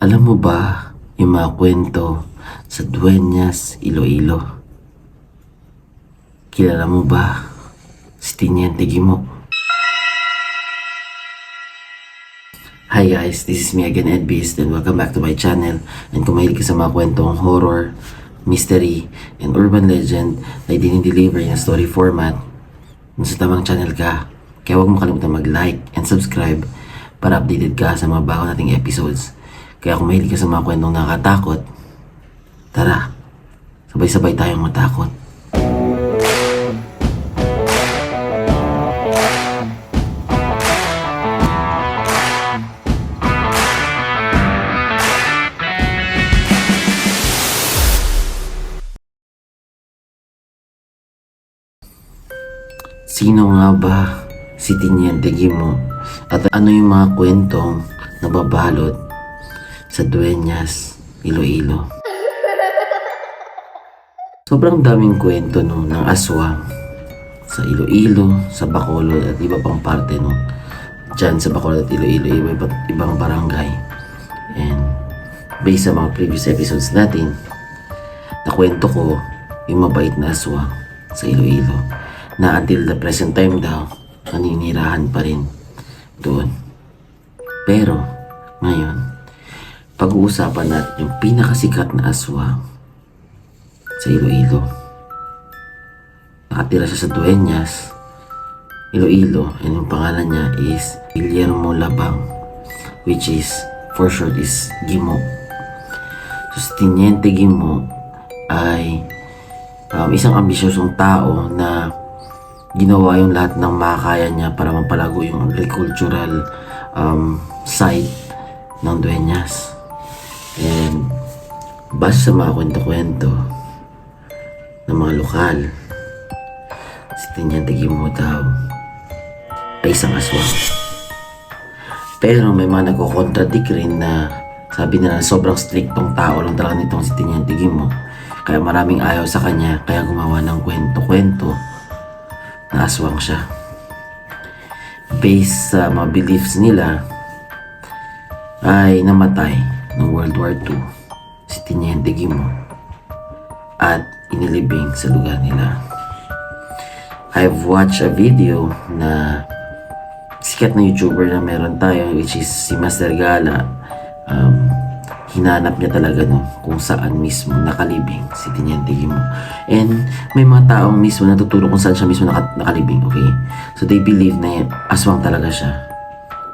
Alam mo ba yung mga kwento sa Dueñas, Iloilo? Kilala mo ba si Tiniente Gimo? Hi guys, this is me again Ed Beast and welcome back to my channel and kung mahilig ka sa mga kwentong horror, mystery, and urban legend na dinideliver yung story format nasa tamang channel ka. Kaya huwag mo kalimutan mag-like and subscribe para updated ka sa mga bago nating episodes. Kaya kung mahilig ka sa mga kwentong nakakatakot, tara, sabay-sabay tayong matakot. Sino nga ba si Tiniente Gimo? At ano yung mga kwentong nababalot sa Dueñas, Iloilo? Sobrang daming kwento no, ng aswang sa Iloilo, sa Bacolod at iba pang parte no. Diyan sa Bacolod at Iloilo, iba, iba, ibang barangay. And based sa mga previous episodes natin, nakwento ko yung mabait na aswang sa Iloilo na until the present time daw, naninirahan pa rin doon. Pero, ngayon, pag-uusapan natin yung pinakasikat na aswang sa Iloilo. Nakatira siya sa Dueñas, Iloilo, and yung pangalan niya is Guillermo Labang, which is, for short, is Gimo. So, si Tiniente Gimo ay um, isang ambisyosong tao na ginawa yung lahat ng makakaya niya para mapalago yung agricultural um, side ng Dueñas. And base sa mga kwento-kwento ng mga lokal, si Tiniente Gimo daw ay isang aswang. Pero may mga nagko-contradict rin na sabi nila sobrang striktong tao lang talaga nitong si Tiniente Gimo. Kaya maraming ayaw sa kanya, kaya gumawa ng kwento-kwento na aswang siya. Based sa mga beliefs nila, ay namatay noong World War II si Tiniente Gimo at inilibing sa lugar nila. I've watched a video na sikat na YouTuber na meron tayo which is si Master Gala. Um, hinanap niya talaga no, kung saan mismo nakalibing si Tiniente Gimo. And may mga taong mismo natuturo kung saan siya mismo naka- nakalibing, okay? So they believe na aswang talaga siya.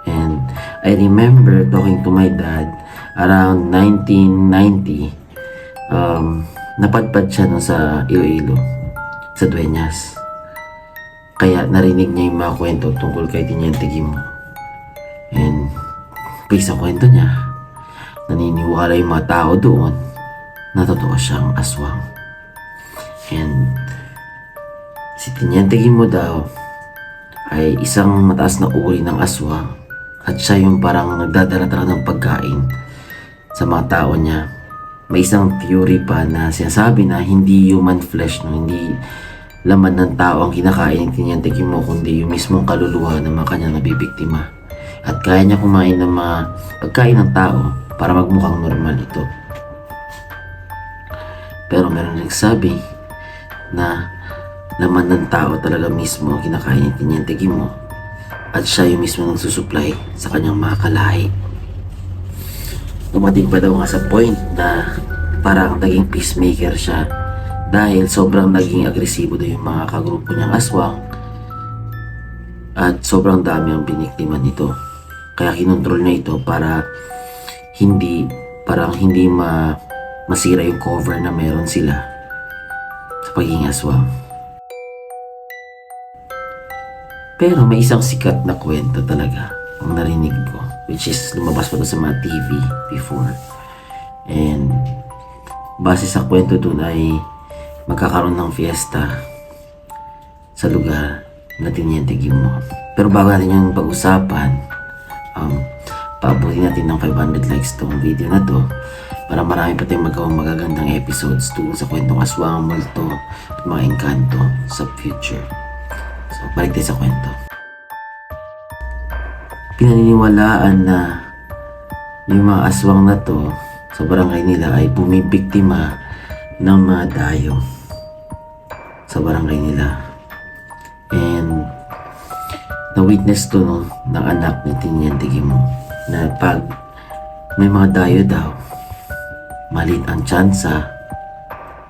And I remember talking to my dad around 1990, um, napadpad siya no sa Iloilo, sa Dueñas. Kaya narinig niya yung mga kwento tungkol kay Tiniente Gimo. And based sa kwento niya, naniniwala yung mga tao doon na siyang aswang. And si Tiniente Gimo daw ay isang mataas na uri ng aswang at siya yung parang nagdadala talaga ng pagkain sa mga tao niya. May isang theory pa na sinasabi na hindi human flesh, no? hindi laman ng tao ang kinakain ng Tiniente Gimo kundi yung mismong kaluluwa ng mga kanyang nabibiktima. At kaya niya kumain ng mga pagkain ng tao para magmukhang normal ito. Pero meron nagsabi na laman ng tao talaga mismo ang kinakain ng Tiniente Gimo at siya yung mismo nagsusupply sa kanyang mga kalahi. Dumating pa daw nga sa point na parang naging peacemaker siya dahil sobrang naging agresibo daw yung mga kagrupo niyang aswang at sobrang dami ang biniktima nito. Kaya kinontrol niya ito para hindi parang hindi ma masira yung cover na meron sila sa pagiging aswang. Pero may isang sikat na kwento talaga ang narinig ko which is lumabas pa sa mga TV before. And base sa kwento dun ay magkakaroon ng fiesta sa lugar na Tiniente Gimo. Pero bago natin yung pag-usapan, um, paabutin natin ng 500 likes tong video na to para marami pa tayong magawang magagandang episodes tungkol sa kwentong aswang, multo at mga engkanto sa future. So, balik tayo sa kwento. Pinaniniwalaan na yung mga aswang na to sa barangay nila ay bumibiktima ng mga dayo sa barangay nila. And na-witness to no, ng anak ni Tiniente Gimo na pag may mga dayo daw, malit ang tsansa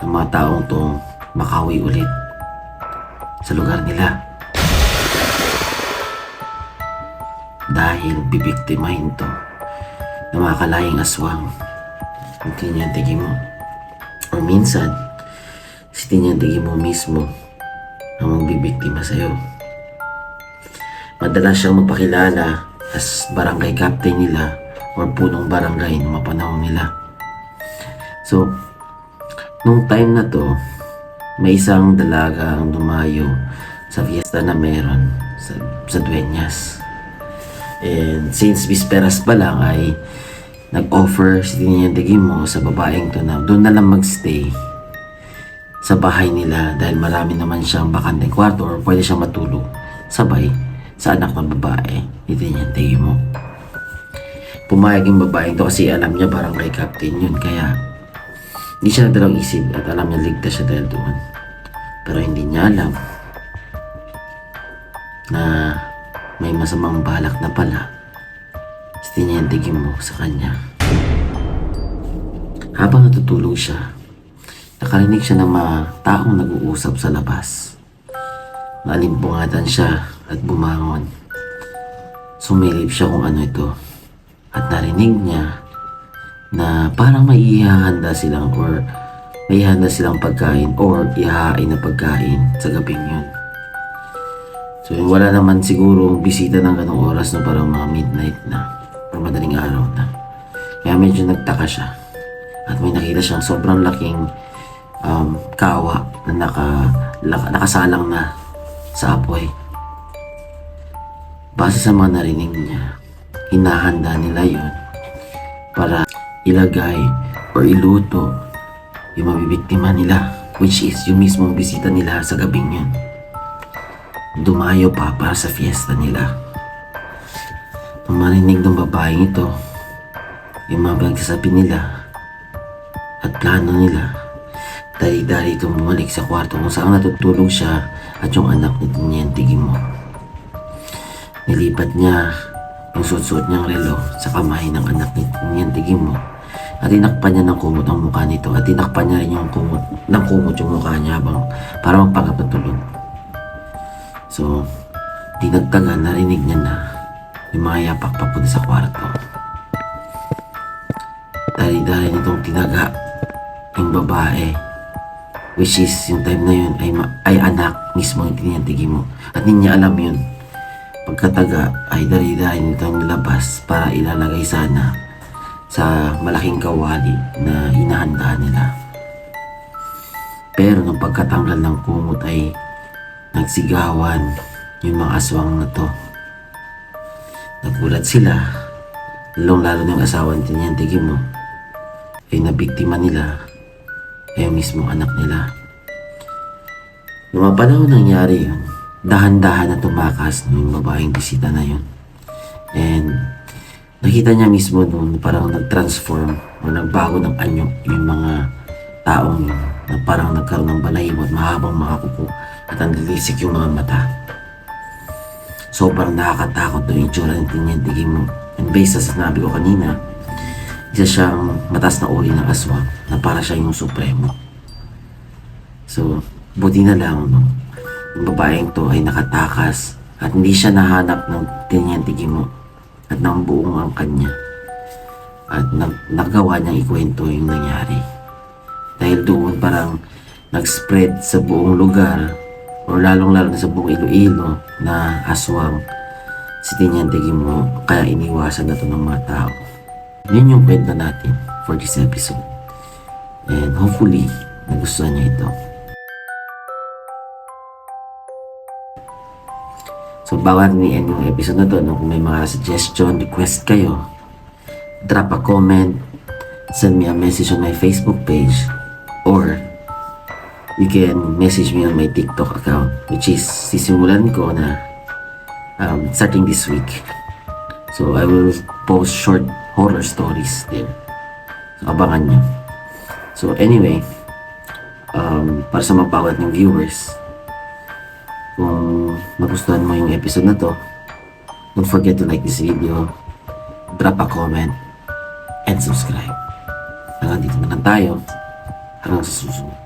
ng mga taong tong makawi ulit sa lugar nila. Dahil bibiktimahin to ng mga kalaing aswang ng Tiniente Gimo. O minsan, si Tiniente Gimo mismo ang magbibiktima sa'yo. Madalas siyang magpakilala as barangay captain nila or punong barangay ng mga panahon nila. So, nung time na to, may isang dalaga ang dumayo sa fiesta na meron sa, sa Dueñas. And since bisperas pa lang ay nag-offer si Tiniente Gimo sa babaeng to na doon na lang magstay sa bahay nila dahil marami naman siyang bakanteng kwarto or pwede siyang matulog sabay sa anak ng babae ni Tiniente Gimo. Pumayag yung babaeng to kasi alam niya barangay captain yun kaya hindi siya nagdalawang isip at alam niya ligtas siya dahil doon. Pero hindi niya alam na may masamang balak na pala si Tiniente Gimo sa kanya. Habang natutulog siya, nakarinig siya ng mga taong nag-uusap sa labas. Nalimpungatan siya at bumangon. Sumilip siya kung ano ito at narinig niya na parang may ihahanda silang or may ihahanda silang pagkain or ihahain na pagkain sa gabing yun. So wala naman siguro bisita ng ganong oras na parang mga midnight na or madaling araw na. Kaya medyo nagtaka siya at may nakita siyang sobrang laking um, kawa na naka, laka- nakasalang na sa apoy. Base sa mga narinig niya, hinahanda nila yon para ilagay or iluto yung mabibiktima nila which is yung mismong bisita nila sa gabing yun. Dumayo pa para sa fiesta nila. Nung marinig ng babaeng ito, yung mga pagsasabi nila at plano nila, dali-dali itong bumalik sa kwarto kung saan natutulog siya at yung anak ni Tiniente Gimo. Nilipat niya yung suot-suot niyang relo sa kamay ng anak ni Tiniente Gimo at tinakpan niya ng kumot ang mukha nito at tinakpan niya rin yung kumot, ng kumot yung mukha niya habang para magpanggap na tulog. So, di nagtagal narinig niya na yung mga yapak papunta sa kwarto. Dahil-dahil nitong tinaga yung babae which is yung time na yun ay, ay anak mismo ng tiniyantigi mo. At hindi niya alam yun. Pagkataga ay dali-dali nitong nilabas para ilalagay sana sa malaking kawali na inahanda nila. Pero nung pagkatanggal ng kumot ay nagsigawan yung mga aswang na to nagulat sila lalong lalo ng asawa ni tiniyantigi mo ay nabiktima nila ay ang mismong anak nila. Noong mga panahon nangyari yun, dahan-dahan na tumakas yung babaeng bisita na yun. And nakita niya mismo doon parang nag-transform o nagbago ng anyo yung mga taong yun na parang nagkaroon ng balahibo at mahabang mga kuko at ang lilisik yung mga mata. Sobrang nakakatakot daw yung itsura ng tinyendigi mo. And based sa sinabi ko kanina, isa siyang matas na uri ng aswang na para siya yung supremo. So, buti na lang, no? Yung babaeng to ay nakatakas at hindi siya nahanap ng tinyentigi mo at ng buong ang kanya. At nag nagawa niyang ikwento yung nangyari. Dahil doon parang nag-spread sa buong lugar or lalong-lalo sa buong Iloilo na aswang si tinyentigi mo kaya iniwasan na to ng mga tao. Yun yung kwento natin for this episode. And hopefully, nagustuhan niyo ito. So, bawat ni end yung episode na to, no? kung may mga suggestion, request kayo, drop a comment, send me a message on my Facebook page, or you can message me on my TikTok account, which is sisimulan ko na um, starting this week. So, I will post short horror stories din. So, abangan nyo. So, anyway, um, para sa mga bawat ng viewers, kung nagustuhan mo yung episode na to, don't forget to like this video, drop a comment, and subscribe. Hanggang dito na lang tayo. Hanggang sa susunod.